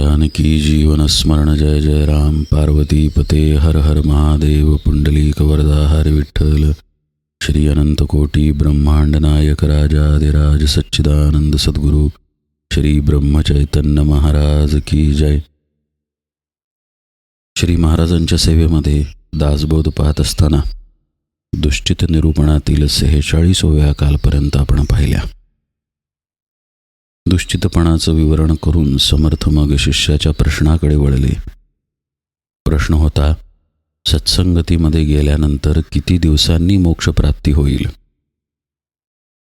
जानकी जीवन स्मरण जय जय राम। पार्वती पते हर हर महादेव। पुंडलीक वरदा हर विठ्ठल। श्री अनंतकोटी ब्रह्मांड नायक राजाधिराज सच्चिदानंद सद्गुरू। श्री ब्रह्मचैतन्य महाराज की जय। श्री महाराजांच्या सेवेमध्ये दासबोध पाहत असताना दुश्चित निरूपणातील सेहेचाळीसोव्या कालपर्यंत आपण पाहिल्या. दुश्चितपणाचं विवरण करून समर्थ मग शिष्याच्या प्रश्नाकडे वळले. प्रश्न होता सत्संगतीमध्ये गेल्यानंतर किती दिवसांनी मोक्षप्राप्ती होईल?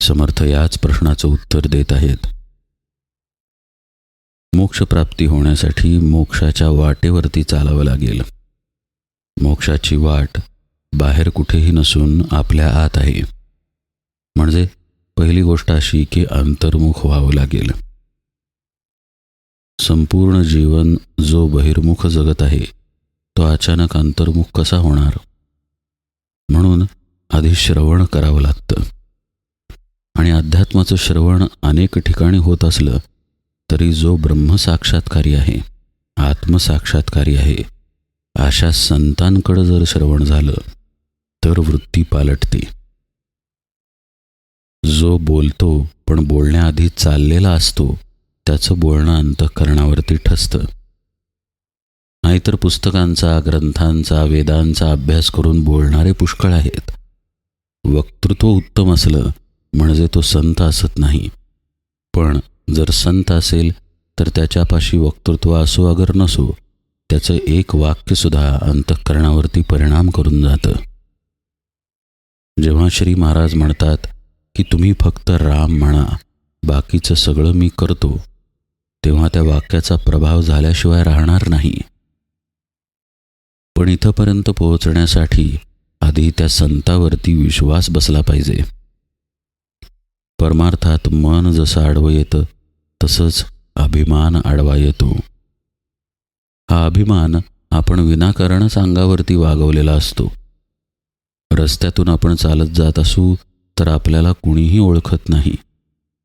समर्थ याच प्रश्नाचं उत्तर देत आहेत. मोक्षप्राप्ती होण्यासाठी मोक्षाच्या वाटेवरती चालावं लागेल. मोक्षाची वाट बाहेर कुठेही नसून आपल्या आत आहे. म्हणजे पहिली गोष्ट अशी की अंतर्मुख व्हावं लागेल. संपूर्ण जीवन जो बहिर्मुख जगत आहे तो अचानक अंतर्मुख कसा होणार? म्हणून आधी श्रवण करावं लागतं. आणि अध्यात्माचं श्रवण अनेक ठिकाणी होत असलं तरी जो ब्रह्मसाक्षात्कारी आहे आत्मसाक्षात्कारी आहे अशा संतांकडं जर श्रवण झालं तर वृत्ती पालटते. जो बोलतो पण बोलण्याआधी चाललेला असतो त्याचं बोलणं अंतःकरणावरती ठसतं. नाहीतर पुस्तकांचा ग्रंथांचा वेदांचा अभ्यास करून बोलणारे पुष्कळ आहेत. वक्तृत्व उत्तम असलं म्हणजे तो संत असत नाही. पण जर संत असेल तर त्याच्यापाशी वक्तृत्व असो अगर नसो त्याचं एक वाक्यसुद्धा अंतःकरणावरती परिणाम करून जातं. जेव्हा श्री महाराज म्हणतात की तुम्ही फक्त राम म्हणा बाकीचं सगळं मी करतो. तेव्हा त्या वाक्याचा प्रभाव झाल्याशिवाय राहणार नाही. पण इथंपर्यंत पोहोचण्यासाठी आधी त्या संतावरती विश्वास बसला पाहिजे. परमार्थात मन जसं आडवं येतं तसंच अभिमान आडवा येतो. हा अभिमान आपण विनाकारणच अंगावरती वागवलेला असतो. रस्त्यातून आपण चालत जात असू तर आपल्याला कुणीही ओळखत नाही.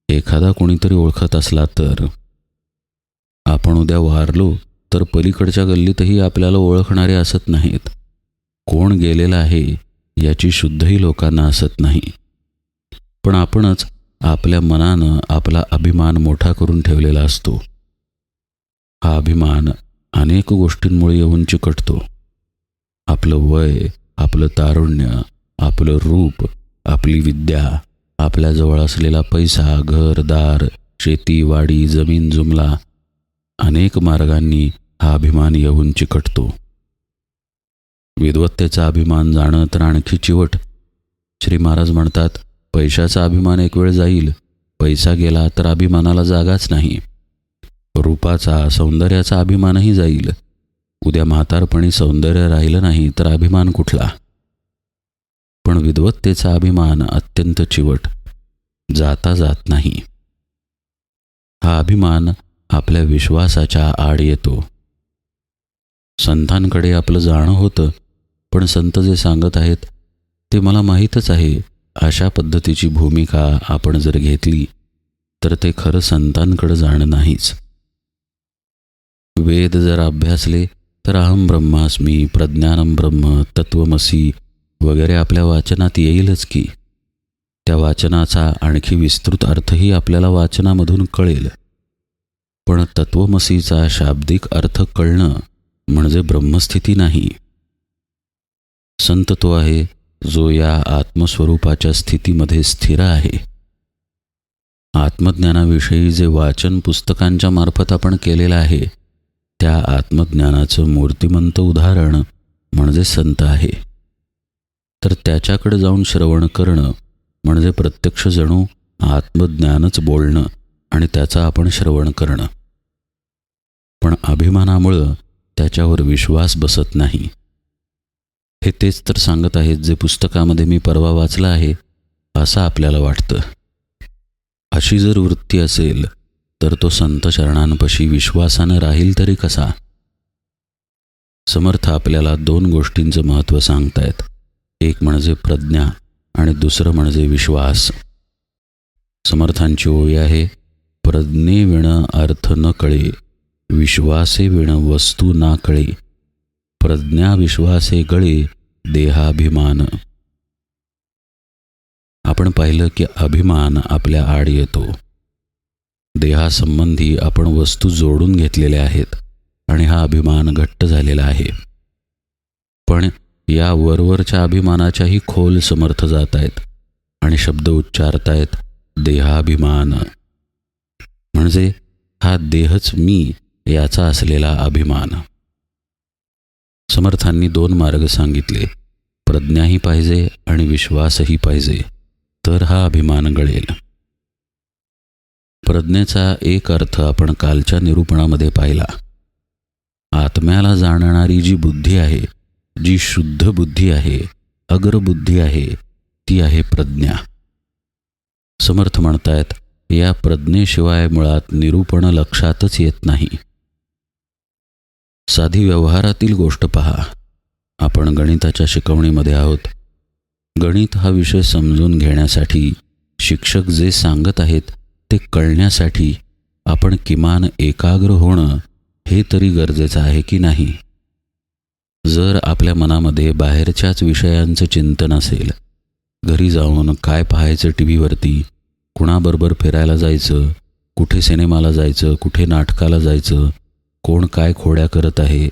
एखादा कोणीतरी ओळखत असला तर. आपण उद्या वारलो तर पलीकडच्या गल्लीतही आपल्याला ओळखणारे असत नाहीत. कोण गेलेला आहे याची शुद्धही लोकांना असत नाही. पण आपणच आपल्या मनानं आपला अभिमान मोठा करून ठेवलेला असतो. हा अभिमान अनेक गोष्टींमुळे येऊन चिकटतो. आपलं वय आपलं तारुण्य आपलं रूप आपली विद्या आपल्याजवळ असलेला पैसा घर दार शेती वाडी जमीन जुमला अनेक मार्गांनी हा अभिमान येऊन चिकटतो. विद्वत्तेचा अभिमान जाणं तर आणखी चिवट. श्री महाराज म्हणतात पैशाचा अभिमान एक वेळ जाईल पैसा गेला तर अभिमानाला जागाच नाही. रूपाचा सौंदर्याचा अभिमानही जाईल. उद्या म्हातारपणी सौंदर्य राहिलं नाही तर अभिमान कुठला? पण विद्वत्तेचा अभिमान अत्यंत चिवट जाता जात नाही. हा अभिमान आपल्या विश्वासाच्या आड येतो. संतांकडे आपलं जाणं होतं पण संत जे सांगत आहेत ते मला माहीतच आहे अशा पद्धतीची भूमिका आपण जर घेतली तर ते खरं संतांकडं जाणं नाहीच. वेद जर अभ्यासले तर अहम ब्रह्मास्मी प्रज्ञानम ब्रह्म तत्वमसी वगैरे आपल्या वाचनात येईलच की. त्या वाचनाचा आणखी विस्तृत अर्थही आपल्याला वाचनामधून कळेल. पण तत्वमसीचा शाब्दिक अर्थ कळणं म्हणजे ब्रह्मस्थिती नाही. संत तो आहे जो या आत्मस्वरूपाच्या स्थितीमध्ये स्थिर आहे. आत्मज्ञानाविषयी जे वाचन पुस्तकांच्या मार्फत आपण केलेलं आहे त्या आत्मज्ञानाचं मूर्तिमंत उदाहरण म्हणजे संत आहे. तर त्याच्याकडे जाऊन श्रवण करणं म्हणजे प्रत्यक्ष जणू आत्मज्ञानच बोलणं आणि त्याचं आपण श्रवण करणं. पण अभिमानामुळं त्याच्यावर विश्वास बसत नाही. हे तेच तर सांगत आहेत जे पुस्तकामध्ये मी परवा वाचलं आहे असं आपल्याला वाटतं. अशी जर वृत्ती असेल तर तो संत चरणांपशी विश्वासानं राहील तरी कसा? समर्थ आपल्याला दोन गोष्टींचं महत्त्व सांगतायत. एक म्हणजे प्रज्ञा आणि दुसरं म्हणजे विश्वास. समर्थांची ओळी आहे प्रज्ञेविण अर्थ न कळे विश्वासे विण वस्तू ना कळे प्रज्ञा विश्वासे गळे देहाभिमान. आपण पाहिलं की अभिमान आपल्या आड येतो. देहासंबंधी आपण वस्तू जोडून घेतलेल्या आहेत आणि हा अभिमान घट्ट झालेला आहे. पण या वरवरच्या अभिमानाच्याही खोल समर्थ जात आहेत आणि शब्द उच्चारतायत देहाभिमान. म्हणजे हा देहच मी याचा असलेला अभिमान. समर्थांनी दोन मार्ग सांगितले. प्रज्ञाही पाहिजे आणि विश्वासही पाहिजे तर हा अभिमान गळेल. प्रज्ञेचा एक अर्थ आपण कालच्या निरूपणामध्ये पाहिला. आत्म्याला जाणणारी जी बुद्धी आहे जी शुद्ध बुद्धी आहे अग्रबुद्धी आहे ती आहे प्रज्ञा. समर्थ म्हणतायत या प्रज्ञेशिवाय मुळात निरूपण लक्षातच येत नाही. साधी व्यवहारातील गोष्ट पहा. आपण गणिताच्या शिकवणीमध्ये आहोत. गणित हा विषय समजून घेण्यासाठी शिक्षक जे सांगत आहेत ते कळण्यासाठी आपण किमान एकाग्र होणं हे तरी गरजेचं आहे की नाही? जर आपल्या मनामध्ये बाहेरच्याच विषयांचं चिंतन असेल घरी जाऊन काय पाहायचं टी व्हीवरती कुणाबरोबर फिरायला जायचं कुठे सिनेमाला जायचं कुठे नाटकाला जायचं कोण काय खोड्या करत आहे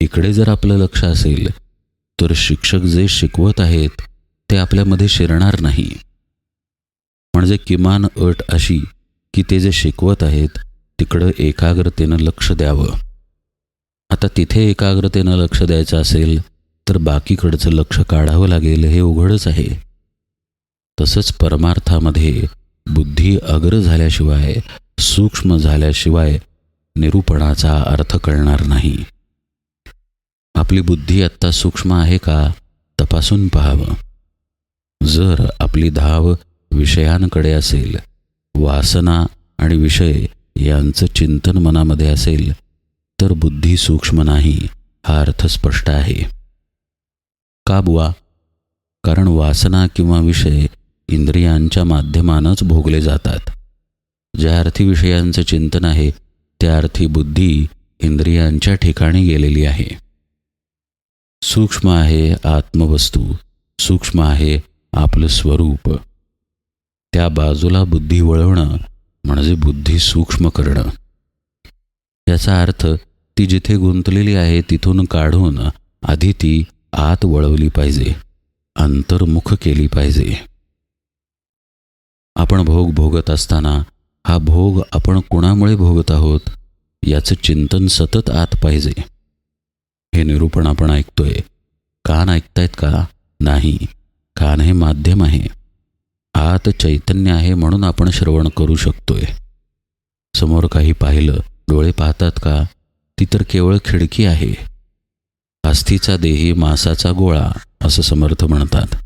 इकडे जर आपलं लक्ष असेल तर शिक्षक जे शिकवत आहेत ते आपल्यामध्ये शिरणार नाही. म्हणजे किमान अट अशी की ते जे शिकवत आहेत तिकडं एकाग्रतेनं लक्ष द्यावं. आता तिथे एकाग्रतेनं लक्ष द्यायचं असेल तर बाकीकडचं लक्ष काढावं लागेल हे उघडच आहे. तसंच परमार्थामध्ये बुद्धी अग्र झाल्याशिवाय सूक्ष्म झाल्याशिवाय निरूपणाचा अर्थ कळणार नाही. आपली बुद्धी आत्ता सूक्ष्म आहे का तपासून पाहावं. जर आपली धाव विषयांकडे असेल वासना आणि विषय यांचं चिंतन मनामध्ये असेल तर बुद्धी सूक्ष्म नाही हा अर्थ स्पष्ट आहे. का बुवा? कारण वासना किंवा विषय इंद्रियांच्या माध्यमानंच भोगले जातात. ज्या अर्थी विषयांचं चिंतन आहे त्या अर्थी बुद्धी इंद्रियांच्या ठिकाणी गेलेली आहे. सूक्ष्म आहे आत्मवस्तू सूक्ष्म आहे आपलं स्वरूप. त्या बाजूला बुद्धी वळवणं म्हणजे बुद्धी सूक्ष्म करणं. याचा अर्थ ती जिथे गुंतलेली आहे तिथून काढून आधी ती आत वळवली पाहिजे अंतर्मुख केली पाहिजे. आपण भोग भोगत असताना हा भोग आपण कुणामुळे भोगत आहोत याचं चिंतन सतत आत पाहिजे. हे निरूपण आपण ऐकतोय. कान ऐकतायत का? नाही. कान हे माध्यम आहे. आत चैतन्य आहे म्हणून आपण श्रवण करू शकतोय. समोर काही पाहिलं डोळे पाहतात का? ती तर केवळ खिडकी आहे. अस्थीचा देही मासाचा गोळा असं समर्थ म्हणतात.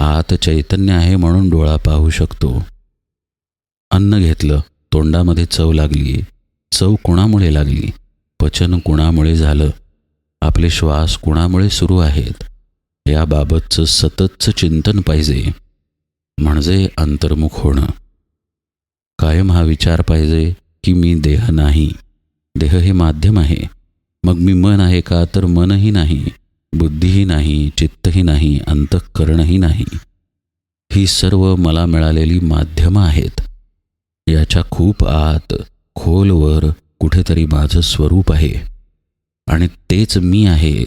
आत चैतन्य आहे म्हणून डोळा पाहू शकतो. अन्न घेतलं तोंडामध्ये चव लागली. चव कुणामुळे लागली? पचन कुणामुळे झालं? आपले श्वास कुणामुळे सुरू आहेत? याबाबतचं सततचं चिंतन पाहिजे. म्हणजे अंतर्मुख होणं. कायम हा विचार पाहिजे की मी देह नाही. देह हे माध्यम आहे. मग मी मन आहे का? तर मनही नाही बुद्धीही नाही चित्तही नाही अंतःकरणही नाही. ही सर्व मला मिळालेली माध्यमं आहेत. याच्या खूप आत खोलवर कुठेतरी माझं स्वरूप आहे. आणि तेच मी आहे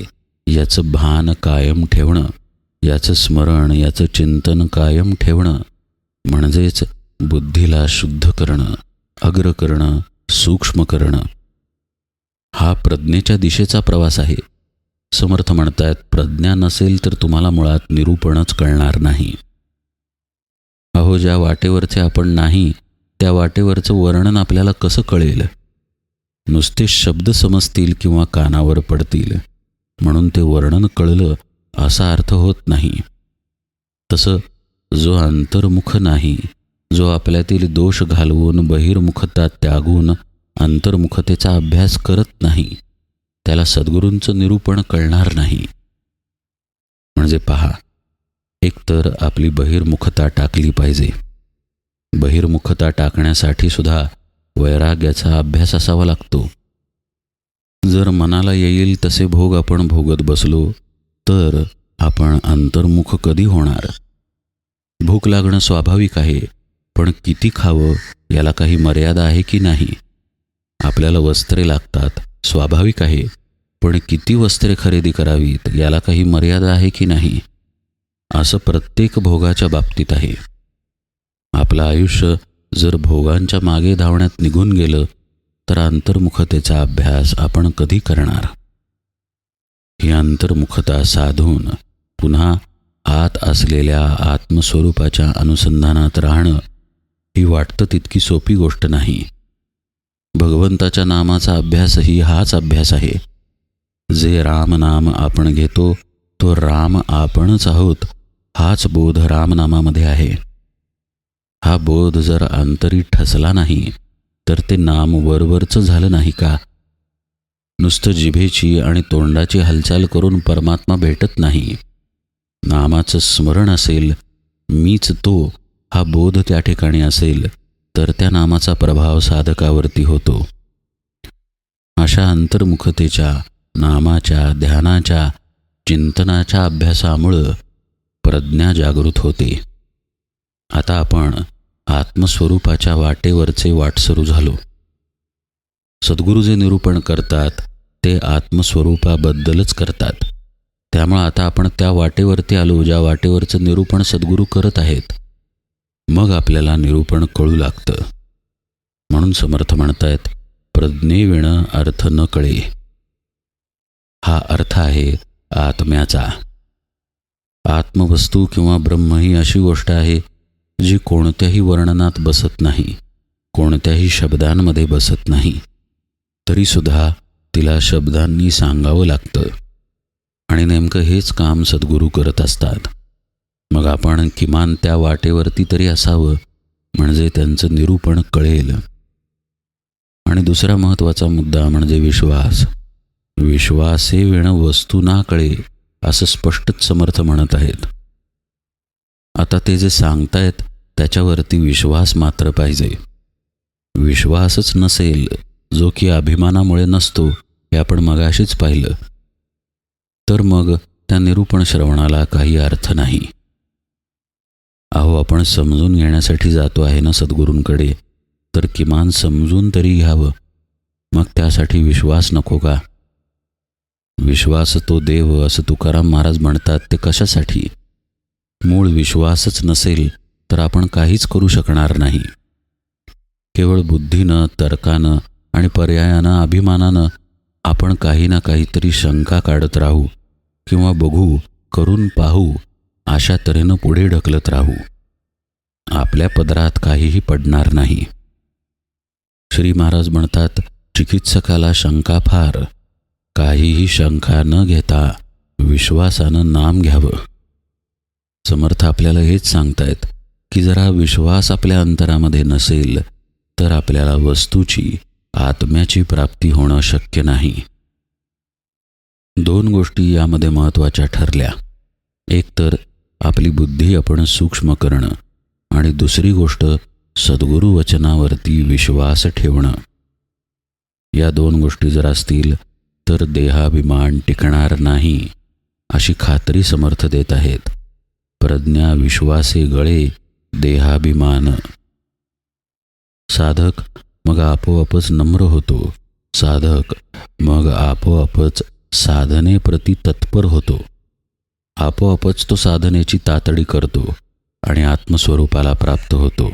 याचं भान कायम ठेवणं याचं स्मरण याचं चिंतन कायम ठेवणं म्हणजेच बुद्धीला शुद्ध करणं. अग्र करणं सूक्ष्म करणं हा प्रज्ञेच्या दिशेचा प्रवास आहे. समर्थ म्हणतायत प्रज्ञा नसेल तर तुम्हाला मुळात निरूपणच कळणार नाही. अहो ज्या वाटेवरचे आपण नाही त्या वाटेवरचं वर्णन आपल्याला कसं कळेल? नुसते शब्द समजतील किंवा कानावर पडतील म्हणून ते वर्णन कळलं असा अर्थ होत नाही. तसं जो अंतर्मुख नाही जो आपल्यातील दोष घालवून बहिर्मुखता त्यागून अंतर्मुखतेचा अभ्यास करत नाही त्याला सद्गुरूंचं निरूपण कळणार नाही. म्हणजे पहा एकतर आपली बहिर्मुखता टाकली पाहिजे. बहिर्मुखता टाकण्यासाठी सुद्धा वैराग्याचा अभ्यास असावा लागतो. जर मनाला येईल तसे भोग आपण भोगत बसलो तर आपण अंतर्मुख कधी होणार? भूक लागणं स्वाभाविक आहे पण किती खावं याला काही मर्यादा आहे की नाही? आपल्याला वस्त्रे लागतात स्वाभाविक आहे पण किती वस्त्रे खरेदी करावीत याला काही मर्यादा आहे की नाही? असं प्रत्येक भोगाच्या बाबतीत आहे. आपलं आयुष्य जर भोगांच्या मागे धावण्यात निघून गेलं तर अंतर्मुखतेचा अभ्यास आपण कधी करणार? ही अंतर्मुखता साधून पुन्हा आत असलेल्या आत्मस्वरूपाच्या अनुसंधानात राहणं ही वाटतं तितकी सोपी गोष्ट नाही. भगवंताच्या नामाचा अभ्यासही हाच अभ्यास आहे. जे रामनाम आपण घेतो तो राम आपणच आहोत हाच बोध रामनामामध्ये आहे. हा बोध जर अंतरी ठसला नाही तर ते नाम वरवरचं झालं नाही का? नुसतं जिभेची आणि तोंडाची हालचाल करून परमात्मा भेटत नाही. नामाचं स्मरण असेल मीच तो हा बोध त्या ठिकाणी असेल तर त्या नामाचा प्रभाव साधकावरती होतो. अशा अंतर्मुखतेच्या नामाच्या ध्यानाच्या चिंतनाच्या अभ्यासामुळं प्रज्ञा जागृत होते. आता आपण आत्मस्वरूपाच्या वाटेवरचे वाट सुरू झालो. सद्गुरू जे निरूपण करतात ते आत्मस्वरूपाबद्दलच करतात. त्यामुळं आता आपण त्या वाटेवरती आलो ज्या वाटेवरचं निरूपण सद्गुरू करत आहेत. मग आपल्याला निरूपण कळू लागतं. म्हणून समर्थ म्हणतायत प्रज्ञेविणं अर्थ न कळे. हा अर्थ आहे आत्म्याचा. आत्मवस्तू किंवा ब्रह्म ही अशी गोष्ट आहे जी कोणत्याही वर्णनात बसत नाही कोणत्याही शब्दांमध्ये बसत नाही. तरीसुद्धा तिला शब्दांनी सांगावं लागतं. आणि नेमकं हेच काम सद्गुरू करत असतात. मग आपण किमान त्या वाटेवरती तरी असावं म्हणजे त्यांचं निरूपण कळेल. आणि दुसरा महत्त्वाचा मुद्दा म्हणजे विश्वास. विश्वासे विण वस्तू ना कळे असं स्पष्टच समर्थ म्हणत आहेत. आता ते जे सांगतायत त्याच्यावरती विश्वास मात्र पाहिजे. विश्वासच नसेल जो की अभिमानामुळे नसतो हे आपण मगाशीच पाहिलं. तर मग त्या निरूपण श्रवणाला काही अर्थ नाही. अहो आपण समजून घेण्यासाठी जातो आहे ना सद्गुरूंकडे? तर किमान समजून तरी घ्यावं. मग त्यासाठी विश्वास नको का? विश्वास तो देव असं तुकाराम महाराज म्हणतात ते कशासाठी? मूळ विश्वासच नसेल तर आपण काहीच करू शकणार नाही. केवळ बुद्धीनं तर्कानं आणि पर्यायानं अभिमानानं आपण काही ना काहीतरी शंका काढत राहू किंवा बघू करून पाहू. अशा तऱ्हेनं पुढे ढकलत राहू. आपल्या पदरात काहीही पडणार नाही. श्री महाराज म्हणतात चिकित्सकाला शंका फार. काहीही शंका न घेता विश्वासानं नाम घ्यावं. समर्थ आपल्याला हेच सांगतायत की जरा विश्वास आपल्या अंतरामध्ये नसेल तर आपल्याला वस्तूची आत्म्याची प्राप्ती होणं शक्य नाही. दोन गोष्टी यामध्ये महत्त्वाच्या ठरल्या. एक तर आपली बुद्धी आपण सूक्ष्म करणं आणि दुसरी गोष्ट सद्गुरू वचनावरती विश्वास ठेवणं. या दोन गोष्टी जर असतील तर देहाभिमान टिकणार नाही अशी खात्री समर्थ देत आहेत. प्रज्ञा विश्वासे गळे देहाभिमान. साधक मग आपोआपच नम्र होतो. साधक मग आपोआपच साधनेप्रती तत्पर होतो. आपोआपच तो साधनेची तातडी करतो आणि आत्मस्वरूपाला प्राप्त होतो.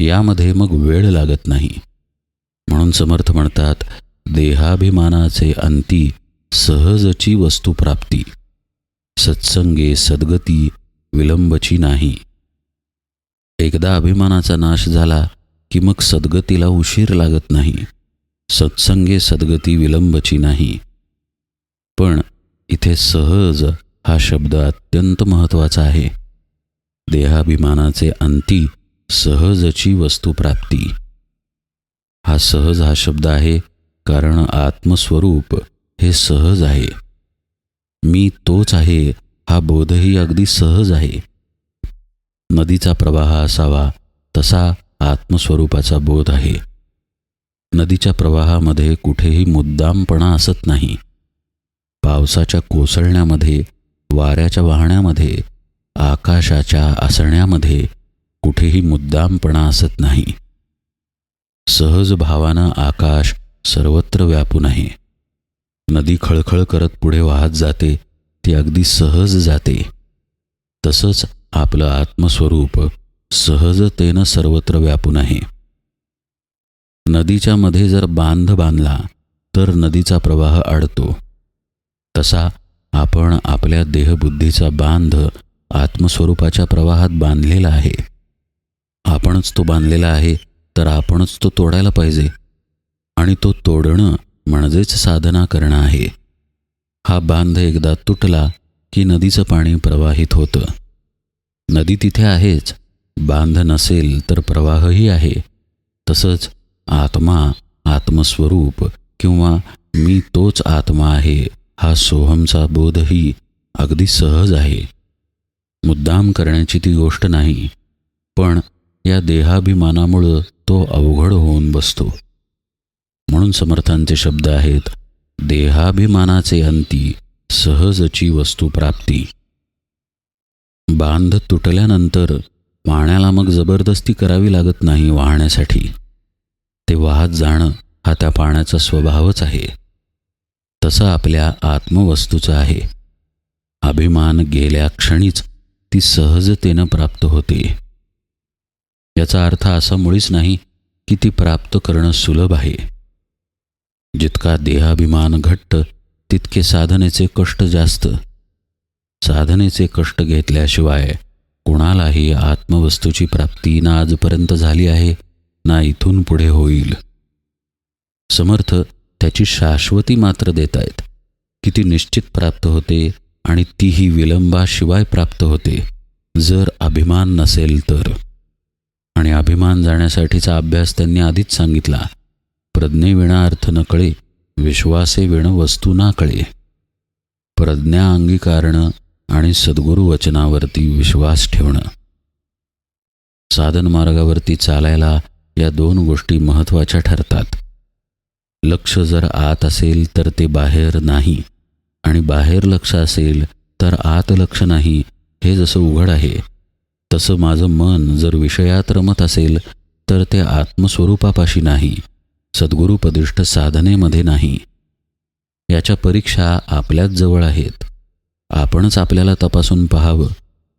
यामध्ये मग वेळ लागत नाही. म्हणून समर्थ म्हणतात देहाभिमानाचे अंती सहजची वस्तुप्राप्ती. सत्संगे सद्गती विलंबची नाही. एकदा अभिमानाचा नाश झाला की मग सद्गतीला उशीर लागत नाही. सत्संगे सद्गती विलंबची नाही. पण इथे सहज हा शब्द अत्यंत महत्त्वाचा आहे. देहाभिमानाचे अंती सहजची वस्तुप्राप्ती हा सहज हा शब्द आहे कारण आत्मस्वरूप हे सहज आहे. मी तोच आहे हा बोधही अगदी सहज आहे. नदीचा प्रवाह असावा तसा आत्मस्वरूपाचा बोध आहे. नदीच्या प्रवाहामध्ये कुठेही मुद्दामपणा असत नाही. पावसाच्या कोसळण्यामध्ये वाऱ्याच्या वाहण्यामध्ये आकाशाच्या आसण्यामध्ये कुठेही मुद्दामपणा असत नाही. सहज भावानं आकाश सर्वत्र व्यापून आहे नदी खळखळ करत पुढे वाहत जाते ती अगदी सहज जाते. तसंच आपलं आत्मस्वरूप सहजतेनं सर्वत्र व्यापून आहे नदीच्या मध्ये जर बांध बांधला तर नदीचा प्रवाह अडतो. तसा आपण आपल्या देहबुद्धीचा बांध आत्मस्वरूपाच्या प्रवाहात बांधलेला आहे. आपणच तो बांधलेला आहे तर आपणच तो तोडायला पाहिजे. आणि तो तोडणं म्हणजेच साधना करणं आहे. हा बांध एकदा तुटला की नदीचं पाणी प्रवाहित होतं. नदी तिथे आहेच बांध नसेल तर प्रवाहही आहे. तसंच आत्मा आत्मस्वरूप किंवा मी तोच आत्मा आहे हा सोहमचा बोधही अगदी सहज आहे. मुद्दाम करण्याची ती गोष्ट नाही पण या देहाभिमानामुळं तो अवघड होऊन बसतो. म्हणून समर्थांचे शब्द आहेत देहाभिमानाचे अंती सहजची वस्तुप्राप्ती बांध तुटल्यानंतर पाण्याला मग जबरदस्ती करावी लागत नाही वाहण्यासाठी. ते वाहत जाणं हा त्या पाण्याचा स्वभावच आहे. तसं आपल्या आत्मवस्तूचं आहे. अभिमान गेल्या क्षणीच ती सहजतेनं प्राप्त होते. याचा अर्थ असा मुळीच नाही की ती प्राप्त करणं सुलभ आहे. जितका देहाभिमान घट्ट तितके साधनेचे कष्ट जास्त. साधनेचे कष्ट घेतल्याशिवाय कुणालाही आत्मवस्तूची प्राप्ती ना आजपर्यंत झाली आहे ना इथून पुढे होईल. समर्थ त्याची शाश्वती मात्र देत आहेत की ती निश्चित प्राप्त होते आणि तीही विलंबाशिवाय प्राप्त होते जर अभिमान नसेल तर. आणि अभिमान जाण्यासाठीचा अभ्यास त्यांनी आधीच सांगितला. प्रज्ञेविणा अर्थ न कळे विश्वासे विण वस्तू ना कळे. प्रज्ञा अंगीकारणं आणि सद्गुरू वचनावरती विश्वास ठेवणं. साधन मार्गावरती चालायला या दोन गोष्टी महत्त्वाच्या ठरतात. लक्ष जर आत असेल तर ते बाहेर नाही. आणि बाहेर लक्ष असेल तर आत लक्ष नाही हे जसं उघड आहे तसं माझं मन जर विषयात रमत असेल तर ते आत्मस्वरूपापाशी नाही सद्गुरुपदिष्ट साधनेमध्ये नाही. याच्या परीक्षा आपल्याच जवळ आहेत. आपणच आपल्याला तपासून पाहावं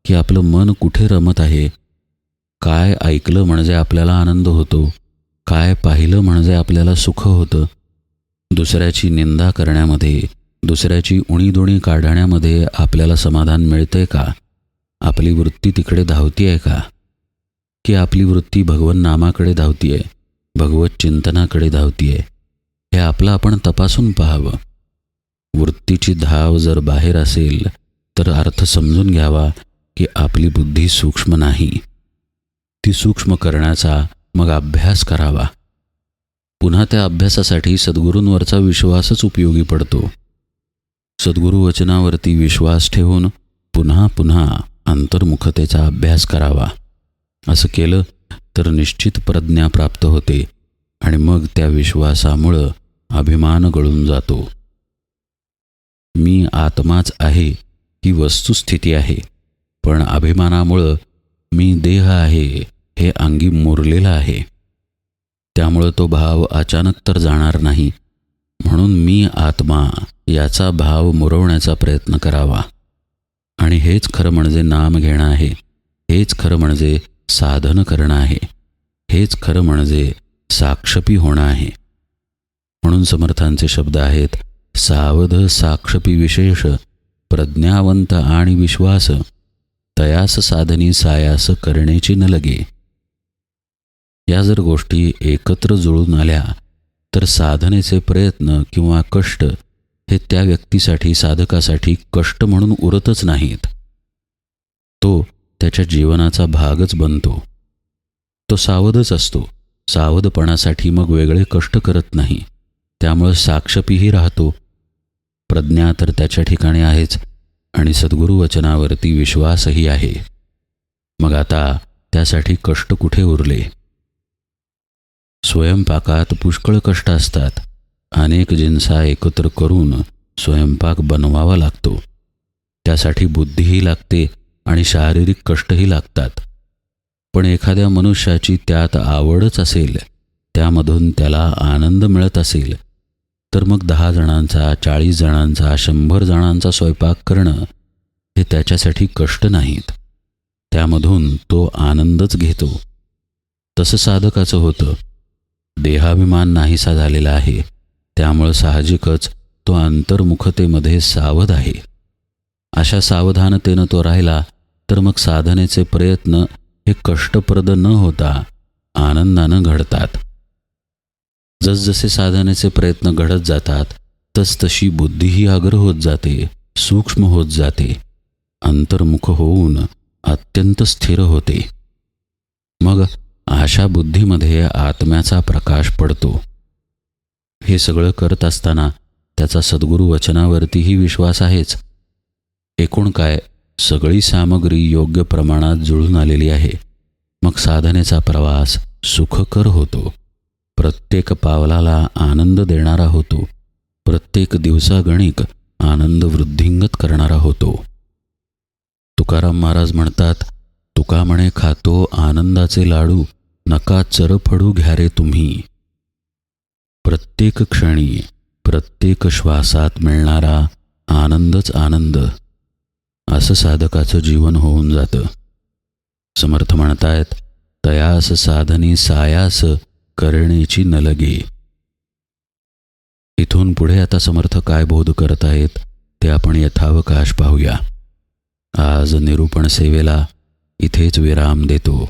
की आपलं मन कुठे रमत आहे काय ऐकलं म्हणजे आपल्याला आनंद होतो काय पाहिलं म्हणजे आपल्याला सुख होतं. दुसऱ्याची निंदा करण्यामध्ये दुसऱ्याची उणीदुणी काढण्यामध्ये आपल्याला समाधान मिळतंय का? आपली वृत्ती तिकडे धावती आहे का? की आपली वृत्ती भगवन नामाकडे धावती आहे भगवत चिंतनाकडे धावती आहे हे आपलं आपण तपासून पाहावं. वृत्तीची धाव जर बाहेर असेल तर अर्थ समजून घ्यावा की आपली बुद्धी सूक्ष्म नाही. ती सूक्ष्म करण्याचा मग अभ्यास करावा. पुन्हा त्या अभ्यासासाठी सद्गुरूंवरचा विश्वासच उपयोगी पडतो. सद्गुरू वचनावरती विश्वास ठेवून पुन्हा पुन्हा अंतर्मुखतेचा अभ्यास करावा. असं केलं तर निश्चित प्रज्ञा प्राप्त होते आणि मग त्या विश्वासामुळं अभिमान गळून जातो. मी आत्माच आहे ही वस्तुस्थिती आहे पण अभिमानामुळं मी देह आहे हे अंगी मुरलेलं आहे. त्यामुळं तो भाव अचानक तर जाणार नाही. म्हणून मी आत्मा याचा भाव मुरवण्याचा प्रयत्न करावा. आणि हेच खरं म्हणजे नाम घेणं आहे. हेच खरं म्हणजे साधन करणं आहे. हेच खरं म्हणजे साक्षपी होणं आहे. म्हणून समर्थांचे शब्द आहेत सावध साक्षपी विशेष प्रज्ञावंत आणि विश्वास. तयास साधनी सायास करण्याची न लगे. या जर गोष्टी एकत्र जुळून आल्या तर साधनेचे प्रयत्न किंवा कष्ट हे त्या व्यक्तीसाठी साधकासाठी कष्ट म्हणून उरतच नाहीत. तो त्याच्या जीवनाचा भागच बनतो. तो सावधच असतो. सावधपणासाठी मग वेगळे कष्ट करत नाही. त्यामुळं साक्षपीही राहतो. प्रज्ञा तर त्याच्या ठिकाणी आहेच आणि सद्गुरू वचनावरती विश्वासही आहे. मग आता त्यासाठी कष्ट कुठे उरले? स्वयंपाकात पुष्कळ कष्ट असतात. अनेक जिन्सा एकत्र करून स्वयंपाक बनवावा लागतो. त्यासाठी बुद्धीही लागते आणि शारीरिक कष्टही लागतात. पण एखाद्या मनुष्याची त्यात आवडच असेल त्यामधून त्याला आनंद मिळत असेल तर मग दहा जणांचा चाळीस जणांचा शंभर जणांचा स्वयंपाक करणं हे त्याच्यासाठी कष्ट नाहीत. त्यामधून तो आनंदच घेतो. तसं साधकाचं होतं. देहाभिमान नाहीसा झालेला आहे. त्यामुळं साहजिकच तो अंतर्मुखतेमध्ये सावध आहे. अशा सावधानतेनं तो राहिला तर मग साधनेचे प्रयत्न हे कष्टप्रद न होता आनंदानं घडतात. जसजसे साधनेचे प्रयत्न घडत जातात तसतशी बुद्धीही अग्र होत जाते सूक्ष्म होत जाते. अंतर्मुख होऊन अत्यंत स्थिर होते. मग अशा बुद्धीमध्ये आत्म्याचा प्रकाश पडतो. हे सगळं करत असताना त्याचा सद्गुरू वचनावरतीही विश्वास आहेच. एकूण काय सगळी सामग्री योग्य प्रमाणात जुळून आलेली आहे. मग साधनेचा प्रवास सुखकर होतो. प्रत्येक पावलाला आनंद देणारा होतो. प्रत्येक दिवसागणिक आनंद वृद्धिंगत करणारा होतो. तुकाराम महाराज म्हणतात तुका म्हणे खातो आनंदाचे लाडू नका चरफडू घ्या रे तुम्ही. प्रत्येक क्षणी प्रत्येक श्वासात मिळणारा आनंदच आनंद. असं साधकाचं जीवन होऊन जातं. समर्थ म्हणतायत तयास साधनी सायास करण्याची न लगे इथून पुढे आता समर्थ काय बोध करत आहेत ते आपण यथावकाश पाहूया. आज निरूपण सेवेला इथेच विराम देतो.